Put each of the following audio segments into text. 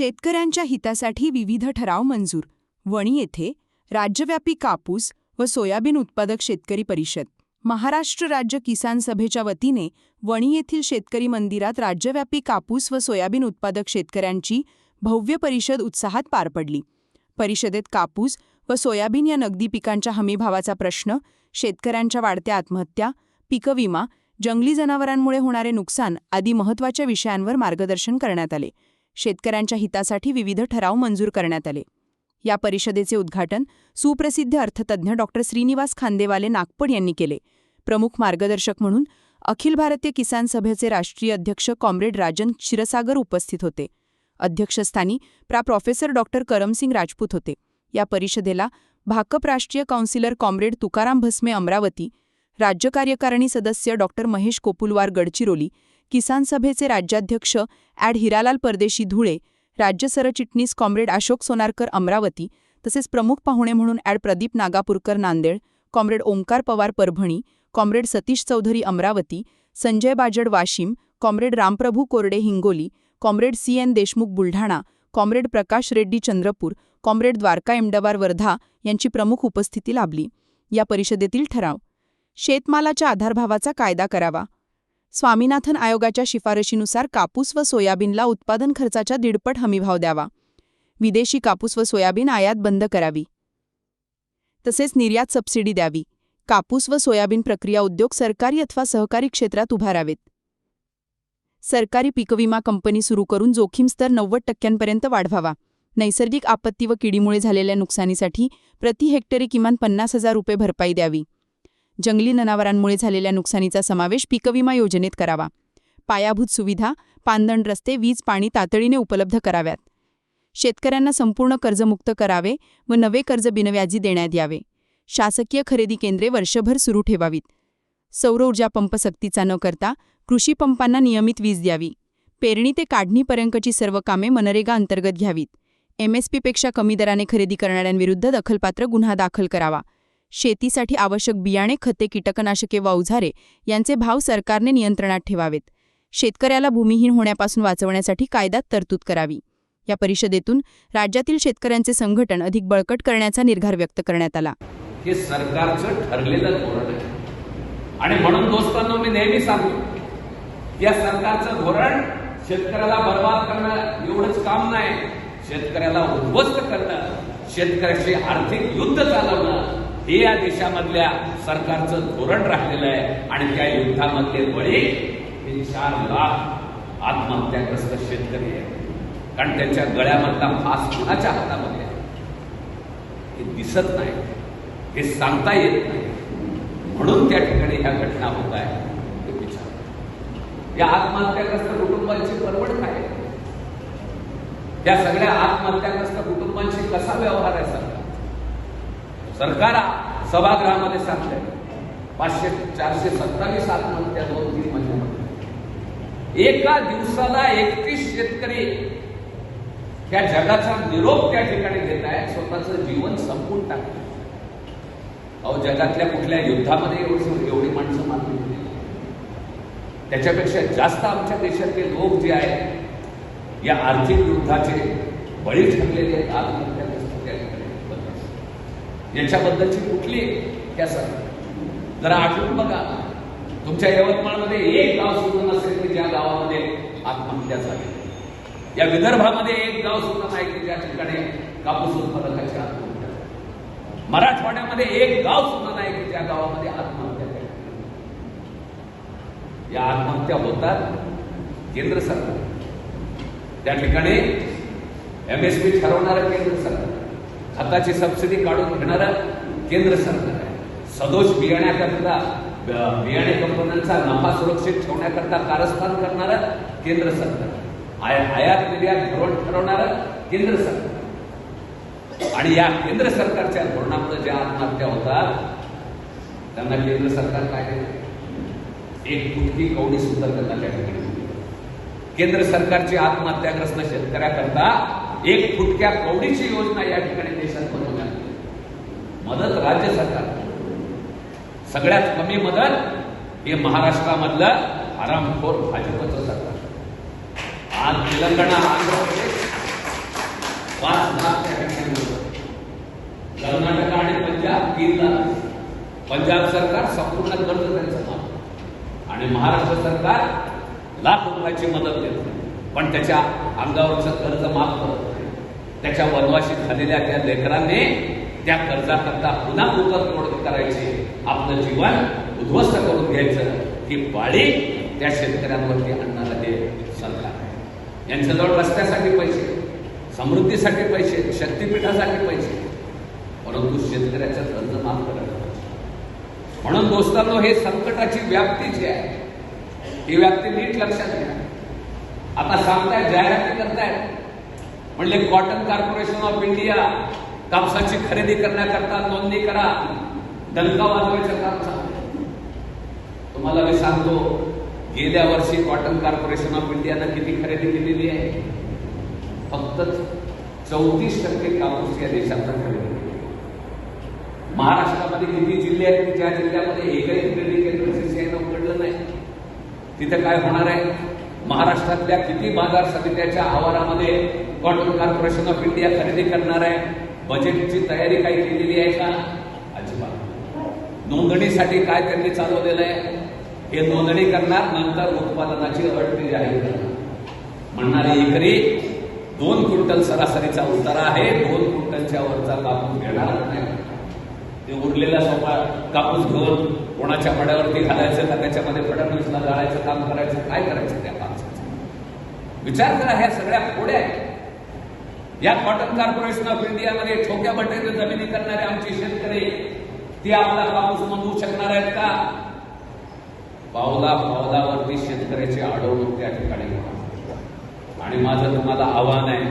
शेतकऱ्यांच्या हितासाठी विविध ठराव मंजूर. वणी येथे राज्यव्यापी कापूस व सोयाबीन उत्पादक शेतकरी परिषद. महाराष्ट्र राज्य किसान सभेच्या वतीने वणी येथील शेतकरी मंदिरात राज्यव्यापी कापूस व सोयाबीन उत्पादक शेतकऱ्यांची भव्य परिषद उत्साहात पार पडली. परिषदेत कापूस व सोयाबीन या नगदी पिकांच्या हमीभावाचा प्रश्न शेतकऱ्यांच्या वाढत्या आत्महत्या पीकविमा जंगली जनावरांमुळे होणारे नुकसान आदी महत्त्वाच्या विषयांवर मार्गदर्शन करण्यात आले. शेतकऱ्यांच्या हितासाठी विविध ठराव मंजूर करण्यात आले. या परिषदेचे उद्घाटन सुप्रसिद्ध अर्थतज्ञ डॉक्टर श्रीनिवास खांदेवाले नागपड यांनी केले. प्रमुख मार्गदर्शक म्हणून अखिल भारतीय किसान सभेचे राष्ट्रीय अध्यक्ष कॉम्रेड राजन क्षीरसागर उपस्थित होते. अध्यक्षस्थानी प्रा. प्रोफेसर डॉक्टर करमसिंग राजपूत होते. या परिषदेला भाकप राष्ट्रीय काउन्सिलर कॉम्रेड तुकाराम भस्मे अमरावती राज्य कार्यकारिणी सदस्य डॉक्टर महेश कोपुलवार गडचिरोली किसान सभेचे राज्याध्यक्ष ॲड हिरालाल परदेशी धुळे राज्य सरचिटणीस कॉम्रेड अशोक सोनारकर अमरावती तसेच प्रमुख पाहुणे म्हणून adv Pradeep Nagapurkar Nanded comrade Omkar Pawar Parbhani comrade Satish Chaudhari Amravati Sanjay Bajad Washim comrade Ramprabhu Korde Hingoli comrade C N Deshmukh Buldhana comrade Prakash Reddy Chandrapur comrade Dwarka Emadwar Wardha यांची प्रमुख उपस्थिती लाभली. या परिषदेतील ठराव. शेतमालाच्या आधारभावाचा कायदा करावा. स्वामीनाथन आयोगाच्या शिफारशीनुसार कापूस व सोयाबीनला उत्पादन खर्चाच्या दीडपट हमीभाव द्यावा. विदेशी कापूस व सोयाबीन आयात बंद करावी. तसेच निर्यात सबसिडी द्यावी. कापूस व सोयाबीन प्रक्रिया उद्योग सरकारी अथवा सहकारी क्षेत्रात उभारावेत. सरकारी पीकविमा कंपनी सुरू करून जोखीम स्तर नव्वद टक्क्यांपर्यंत वाढवावा. नैसर्गिक आपत्ती व किडीमुळे झालेल्या नुकसानीसाठी प्रति हेक्टरी किमान पन्नास हजार रुपये भरपाई द्यावी. जंगली जनावरांमुळे झालेल्या नुकसानीचा समावेश पीकविमा योजनेत करावा. पायाभूत सुविधा पांदण रस्ते वीज पाणी तातडीने उपलब्ध कराव्यात. शेतकऱ्यांना संपूर्ण कर्जमुक्त करावे व नवे कर्ज बिनव्याजी देण्यात यावे. शासकीय खरेदी केंद्रे वर्षभर सुरू ठेवावीत. सौर ऊर्जा पंप सक्तीचा न करता कृषी पंपांना नियमित वीज द्यावी. पेरणी ते काढणीपर्यंतची सर्व कामे मनरेगा अंतर्गत घ्यावीत. एमएसपीपेक्षा कमी दराने खरेदी करणाऱ्यांविरुद्ध दखलपात्र गुन्हा दाखल करावा. शेतीसाठी आवश्यक बियाणे खते कीटकनाशके व अवजारे यांचे भाव सरकारने नियंत्रणात ठेवावेत. शेतकऱ्याला भूमिहीन होण्यापासून वाचवण्यासाठी कायद्यात तरतूद करावी. या परिषदेतून राज्यातील शेतकऱ्यांचे संघटन अधिक बळकट करण्याचा निर्धार व्यक्त करण्यात आला. हे सरकारचं ठरलेलं धोरण आहे. आणि म्हणून दोस्तांनो मी नेहमी सांगतो या सरकारचं धोरण शेतकऱ्याला बर्बाद करणं एवढंच काम नाही. शेतकऱ्याला उद्ध्वस्त करणं शेतकऱ्याशी आर्थिक युद्ध चालवणं हे या देशामधल्या सरकारचं धोरण राहिलेलं आहे आणि त्या युद्धामधले बळी हे चार लाख आत्महत्याग्रस्त शेतकरी आहेत. कारण त्यांच्या गळ्यामधला फास कुणाच्या हातामध्ये आहे? हे दिसत नाही. हे सांगता येत नाही. म्हणून त्या ठिकाणी ह्या घटना होत आहे. हे विचार. या आत्महत्याग्रस्त कुटुंबांची परवड काय? त्या सगळ्या आत्महत्याग्रस्त कुटुंबांशी कसा व्यवहार आहे सरकार सरकार सभागृहामध्ये सांगतंय. पाचशे चारशे सत्तावीस आत्महत्या दोन तीन महिन्यामध्ये. एका दिवसाला एकतीस शेतकरी त्या जगाचा निरोप त्या ठिकाणी देत आहेत स्वतःचं जीवन संपून टाकत अहो जगातल्या कुठल्या युद्धामध्ये एवढी एवढी माणसं मारली होती त्याच्यापेक्षा जास्त आमच्या देशातले लोक जे आहेत या आर्थिक युद्धाचे बळी ठरलेले आहेत याच्याबद्दलची कुठली त्या सर जरा आठवून बघा. तुमच्या यवतमाळमध्ये एक गाव सुद्धा नसेल की ज्या गावामध्ये आत्महत्या झाली. या विदर्भामध्ये एक गाव सुद्धा नाही की ज्या ठिकाणी कापूस उत्पादकाची आत्महत्या मराठवाड्यामध्ये एक गाव सुद्धा नाही की ज्या गावामध्ये आत्महत्या या आत्महत्या होतात केंद्र सरकार. त्या ठिकाणी एमएसपी ठरवणारं केंद्र सरकार. खताची सबसिडी काढून घेणारं केंद्र सरकार आहे. सदोष बियाण्याकरता बियाणे कंपन्यांचा नफा सुरक्षित ठेवण्याकरता कारस्थान करणारं केंद्र सरकार आय आयात निर्यात धोरण ठरवणारं केंद्र सरकार आणि या केंद्र सरकारच्या धोरणामुळे ज्या आत्महत्या होतात त्यांना केंद्र सरकार काय एक फुटकी कवडी सुद्धा त्यांना त्या ठिकाणी केंद्र सरकारची आत्महत्याग्रस्त शेतकऱ्याकरता एक फुटक्या कवडीची योजना या ठिकाणी देशात बनवण्यात मदत राज्य सरकार. सगळ्यात कमी मदत हे महाराष्ट्रामधलं आरामखोर भाजपचं सरकार. आज तेलंगणा आंध्र प्रदेश पाच लाख त्या ठिकाणी कर्नाटक आणि पंजाब तीन लाख. पंजाब सरकार संपूर्ण कर्ज त्यांचं माफ. आणि महाराष्ट्र सरकार लाख रुपयाची मदत देत पण त्याच्या अंगावरचं कर्ज माफ करत नाही. त्याच्या वनवाशी झालेल्या त्या लेकरांनी त्या कर्जाकरता पुन्हा उतरतोड करायची आपलं जीवन उद्ध्वस्त करून घ्यायचं ही पाळी त्या शेतकऱ्यांवरती आणणारं हे सरकार आहे यांच्याजवळ रस्त्यासाठी पैसे समृद्धीसाठी पैसे शक्तीपीठासाठी पैसे परंतु शेतकऱ्याचं कर्ज माफ करायला पाहिजे. म्हणून दोस्तांनो हे संकटाची व्याप्ती जी आहे ही व्याप्ती नीट लक्षात घ्या आता सांगतायत जाहिराती करतायत. म्हणले कॉटन कॉर्पोरेशन ऑफ इंडिया कापसाची खरेदी करण्याकरता नोंदणी करा. डंका वाजवायचं काम चालू तुम्हाला मी सांगतो गेल्या वर्षी कॉटन कॉर्पोरेशन ऑफ इंडियानं किती खरेदी केलेली आहे? फक्त चौतीस टक्के कापूस या देशातला खरेदी केली महाराष्ट्रामध्ये किती जिल्हे आहेत? ज्या जिल्ह्यामध्ये एकही खरेदी केंद्र सीसीआयनं उघडलं नाही. तिथं काय होणार आहे? महाराष्ट्रातल्या किती बाजार समित्याच्या आवारामध्ये कॉटन कॉर्पोरेशन ऑफ इंडिया खरेदी करणार आहे? बजेटची तयारी काही केलेली आहे का? अजिबात. नोंदणीसाठी काय त्यांनी चालवलेलं आहे? हे नोंदणी करणार नंतर उत्पादनाची अट जाहीर करणार. म्हणणारे एकरी दोन क्विंटल सरासरीचा उतारा आहे दोन क्विंटलच्या वरचा कापूस घेणार नाही. ते उरलेला सोपा कापूस घेऊन कोणाच्या मड्यावरती घालायचं का त्याच्यामध्ये फडणवीसला जाळायचं काम करायचं काय करायचं त्या विचार करा ह्या सगळ्या पुढे आहेत. या कॉटन कॉर्पोरेशन ऑफ इंडियामध्ये ठोक्या बटेने जमिनी करणारे आमचे शेतकरी ते आपला पाऊस नोंदवू शकणार आहेत का? पावला पावलावरती शेतकऱ्याची अडवणूक त्या ठिकाणी आणि माझं तुम्हाला आव्हान आहे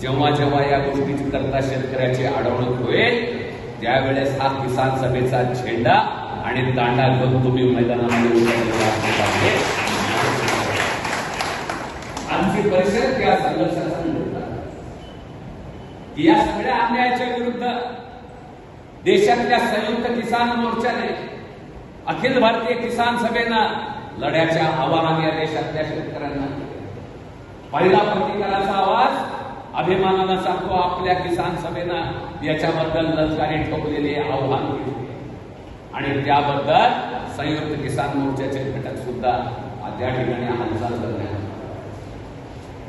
जेव्हा जेव्हा या गोष्टीची करता शेतकऱ्याची अडवणूक होईल त्यावेळेस हा किसान सभेचा झेंडा आणि दांडा घेऊन तुम्ही मैदानामध्ये उतरलेला असला पाहिजे परिषद या संघर्षाचा या सगळ्या अन्यायाच्या विरुद्ध देशातल्या संयुक्त किसान मोर्चाने अखिल भारतीय किसान सभेनं लढ्याच्या आव्हानाने या देशातल्या शेतकऱ्यांना पहिला प्रतिकाराचा आवाज अभिमानानं सांगतो आपल्या किसान सभेनं याच्याबद्दल ललकारी ठोकलेले आव्हान केले आणि त्याबद्दल संयुक्त किसान मोर्चाचे घटक सुद्धा त्या ठिकाणी हालचाल करण्यात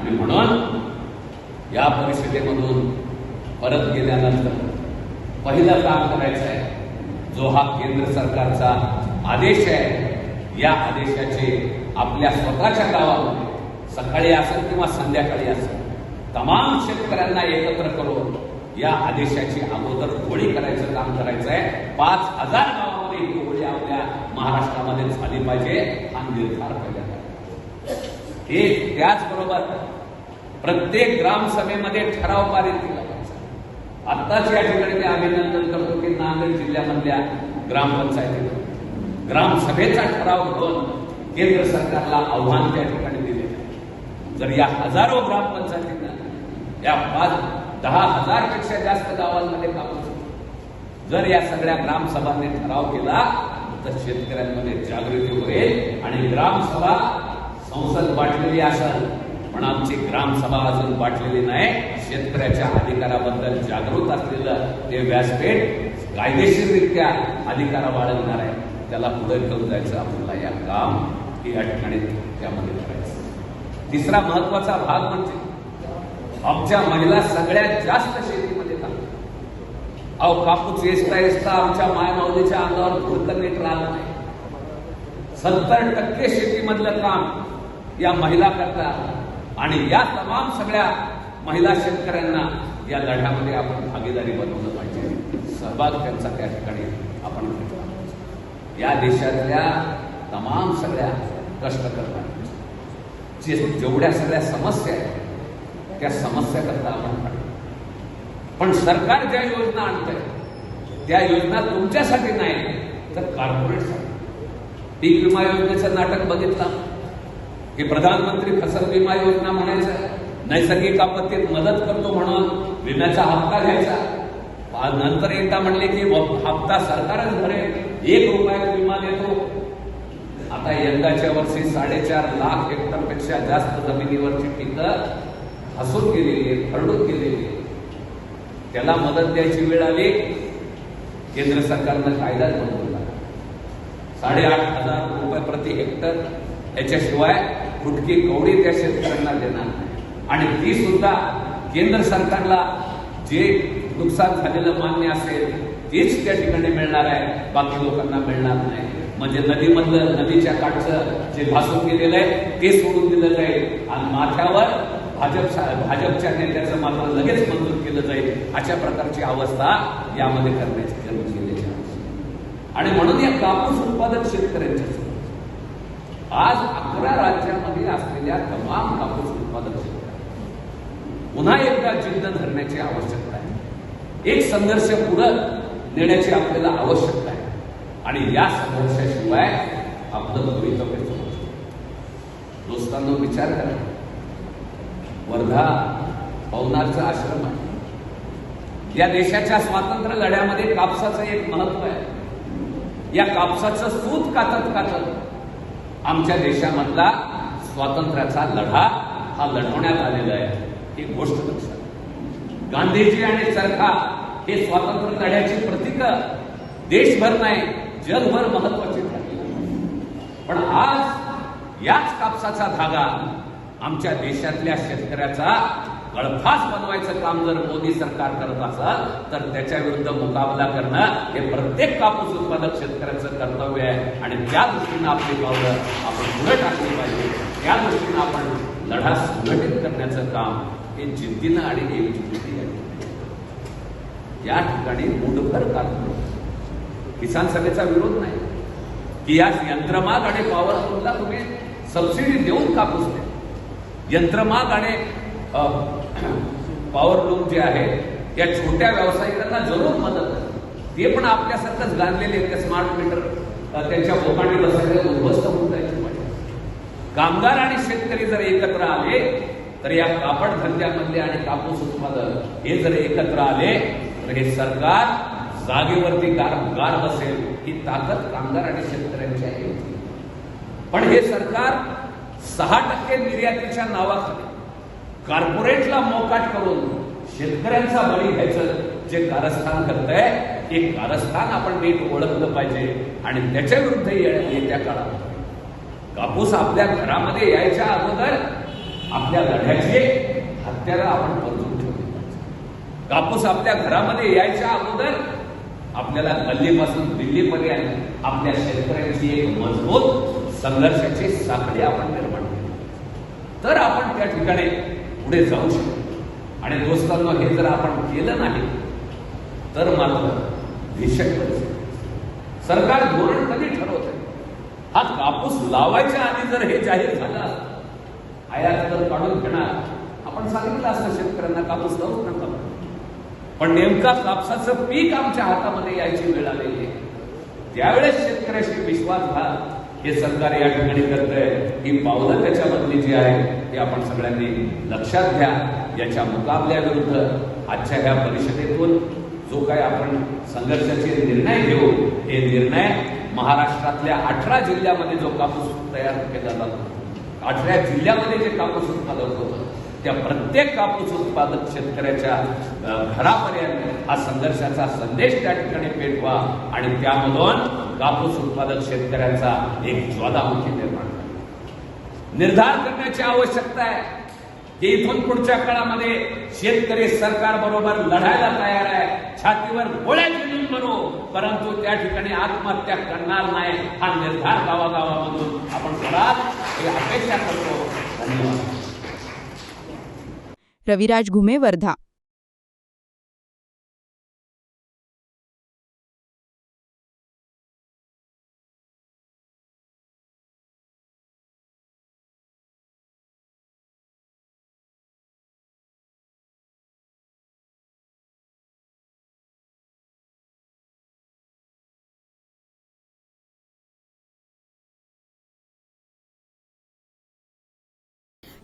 आणि म्हणून या परिषदेमधून परत गेल्यानंतर पहिलं काम करायचं आहे जो हा केंद्र सरकारचा आदेश आहे या आदेशाचे आपल्या स्वतःच्या गावामध्ये सकाळी असेल किंवा संध्याकाळी असेल तमाम शेतकऱ्यांना एकत्र करून या आदेशाची अगोदर होळी करायचं काम करायचं आहे पाच हजार गावामध्ये ही होळी आपल्या महाराष्ट्रामध्ये झाली पाहिजे हा निर्धार पहिल्यांदा. एक त्याचबरोबर प्रत्येक ग्रामसभेमध्ये ठराव पारित केला पाहिजे आत्ताच या ठिकाणी मी अभिनंदन करतो की नांदेड जिल्ह्यामधल्या ग्रामपंचायती ग्रामसभेचा ठराव घेऊन केंद्र सरकारला आव्हान त्या ठिकाणी दिले. जर या हजारो ग्रामपंचायतींना या पाच दहा हजारपेक्षा जास्त गावांमध्ये कापूस जर या सगळ्या ग्रामसभांनी ठराव केला तर शेतकऱ्यांमध्ये जागृती होईल आणि ग्रामसभा संसद वाटलेली असेल पण आमची ग्रामसभा अजून वाटलेली नाही. शेतकऱ्याच्या अधिकाराबद्दल जागृत असलेलं ते व्यासपीठ कायदेशीररित्या अधिकार बाळगणार आहे. त्याला पुढे घेऊन जायचं आपल्याला या काम ही या ठिकाणी त्यामध्ये करायचं. तिसरा महत्त्वाचा भाग म्हणजे आमच्या महिला सगळ्यात जास्त शेतीमध्ये काम अहो कापूस येसता येसता आमच्या मायमावलीच्या अंगावर धुडकं नीट राहत नाही. सत्तर टक्के शेतीमधलं काम या महिला करता. आणि या तमाम सगळ्या महिला शेतकऱ्यांना या लढ्यामध्ये आपण भागीदारी बनवलं पाहिजे. सहभाग त्यांचा त्या ठिकाणी आपण घेतला या देशातल्या तमाम सगळ्या कष्ट करतात जे जेवढ्या सगळ्या समस्या आहेत त्या समस्या करता आपण काढू पण सरकार ज्या योजना आणतंय त्या योजना तुमच्यासाठी नाही तर कॉर्पोरेटसाठी पीक विमा योजनेचं नाटक बघितलं? की प्रधानमंत्री फसल विमा योजना म्हणायचं नैसर्गिक आपत्तीत मदत करतो म्हणून विम्याचा हप्ता घ्यायचा नंतर एकदा म्हणले की हप्ता सरकारच भरेल. एक रुपयाचा विमा देतो. आता यंदाच्या वर्षी साडेचार लाख हेक्टरपेक्षा जास्त जमिनीवरची पिकं हसून गेलेली आहेत खरडून गेलेली त्याला मदत द्यायची वेळ आली. केंद्र सरकारनं कायदाच बनवला साडेआठ हजार रुपये प्रति हेक्टर. याच्याशिवाय फुटकी कवडी त्या शेतकऱ्यांना देणार नाही. आणि ती सुद्धा केंद्र सरकारला जे नुकसान झालेलं मान्य असेल तेच त्या ठिकाणी मिळणार आहे. बाकी लोकांना मिळणार नाही. म्हणजे नदीमधलं नदीच्या काठचं जे भासून गेलेलं आहे ते सोडून दिलं जाईल. आणि माथ्यावर भाजप भाजपच्या नेत्याचं मात्र लगेच मंजूर केलं जाईल अशा प्रकारची अवस्था यामध्ये करण्याची गरज केलेली आहे. आणि म्हणून या कापूस उत्पादक शेतकऱ्यांच्या आज आपल्या राज्यामध्ये असलेल्या तमाम कापूस उत्पादक शेतकऱ्यांना पुन्हा एकदा जिद्द धरण्याची आवश्यकता आहे. एक संघर्ष पुढं नेण्याची आपल्याला आवश्यकता आहे. आणि या संघर्षाशिवाय आपलं भवितव्य दोस्तांनो विचार करा. वर्धा पवनारचा आश्रम आहे. या देशाच्या स्वातंत्र्य लढ्यामध्ये कापसाचं एक महत्त्व आहे. या कापसाचं सूत कातत कातत आमच्या देशामधला स्वातंत्र्याचा लढा हा लढवण्यात आलेला आहे. ही गोष्ट लक्षात गांधीजी आणि चरखा हे स्वातंत्र्य लढ्याची प्रतीक. देशभर नाही जगभर महत्वाची ठरली. पण आज याच कापसाचा धागा आमच्या देशातल्या शेतकऱ्याचा गळफास बनवायचं काम जर मोदी सरकार करत असेल तर त्याच्या विरुद्ध मुकाबला करणं हे प्रत्येक कापूस उत्पादक शेतकऱ्याचं कर्तव्य आहे. आणि त्या दृष्टीनं आपली पावलं आपण पुढे टाकली पाहिजे. त्या दृष्टीनं आपण लढा संघटित करण्याचं काम हे जिद्दीनं आणि एकजुटीने या ठिकाणी मुठभर कारभार किसान सभेचा विरोध नाही. की या यंत्रमाग आणि पॉवर हाऊसला तुम्ही सबसिडी देऊन कापूस द्या यंत्रमाग आणि अ, पॉवर लूम जे आहे या छोट्या व्यावसायिकांना जरूर मदत आहे ते पण आपल्यासारखंच गांधलेले त्या स्मार्ट मीटर त्यांच्या बोकांनी बसायला उद्ध्वस्त होऊन जायचे पाहिजे. कामगार आणि शेतकरी जर एकत्र आले तर या कापड धंद्यामधले आणि कापूस उत्पादन हे जर एकत्र आले तर हे सरकार जागेवरती गार गार बसेल ही ताकद कामगार आणि शेतकऱ्यांची आहे. पण हे सरकार सहा टक्के निर्यातीच्या नावाखाली कॉर्पोरेटला मोकाट करून शेतकऱ्यांचा बळी घ्यायचं जे कारस्थान करतंय हे कारस्थान आपण नीट ओळखलं पाहिजे आणि त्याच्या विरुद्ध येत्या काळात. कापूस आपल्या घरामध्ये यायच्या अगोदर आपल्या लढ्याची हत्यारं आपण बदलून ठेवली पाहिजे. कापूस आपल्या घरामध्ये यायच्या अगोदर आपल्याला गल्लीपासून दिल्लीपर्यंत आपल्या शेतकऱ्यांची एक मजबूत संघर्षाची साखळी आपण निर्माण केली. तर आपण त्या ठिकाणी पुढे जाऊ शकतो? आणि दोस्तांना हे जर आपण केलं नाही तर मात्र भीषक परिस्थिती सरकार धोरण कधी ठरवत हा कापूस लावायच्या आधी जर हे जाहीर झालं आयात तर काढून घेणार. आपण सांगितलं असतं शेतकऱ्यांना कापूस लावूच नका. पण नेमका कापसाचं पीक आमच्या हातामध्ये यायची वेळ आलेली आहे. त्यावेळेस शेतकऱ्याशी विश्वासघात हे सरकार या ठिकाणी करतंय. ही पावलं त्याच्यामधली जी आहे ती आपण सगळ्यांनी लक्षात घ्या. याच्या मुकाबल्याविरुद्ध आजच्या ह्या परिषदेतून जो काय आपण संघर्षाचे निर्णय घेऊ हे निर्णय महाराष्ट्रातल्या अठरा जिल्ह्यामध्ये जो कापूस तयार केला जातो अठरा जिल्ह्यामध्ये जे कापूस उत्पादक होतं त्या प्रत्येक कापूस उत्पादक शेतकऱ्याच्या घरापर्यंत हा संघर्षाचा संदेश त्या ठिकाणी पेटवा आणि त्यामधून कापूस उत्पादक शेतकऱ्यांचा एक ज्वालामुखी निर्माण निर्धार करण्याची आवश्यकता आहे. की इथून पुढच्या काळामध्ये शेतकरी सरकार बरोबर लढायला तयार आहे. छातीवर गोळ्या घेऊन बनू परंतु त्या ठिकाणी आत्महत्या करणार नाही हा निर्धार गावागावामधून आपण कराल ही अपेक्षा करतो. धन्यवाद. रविराज घुमे वर्धा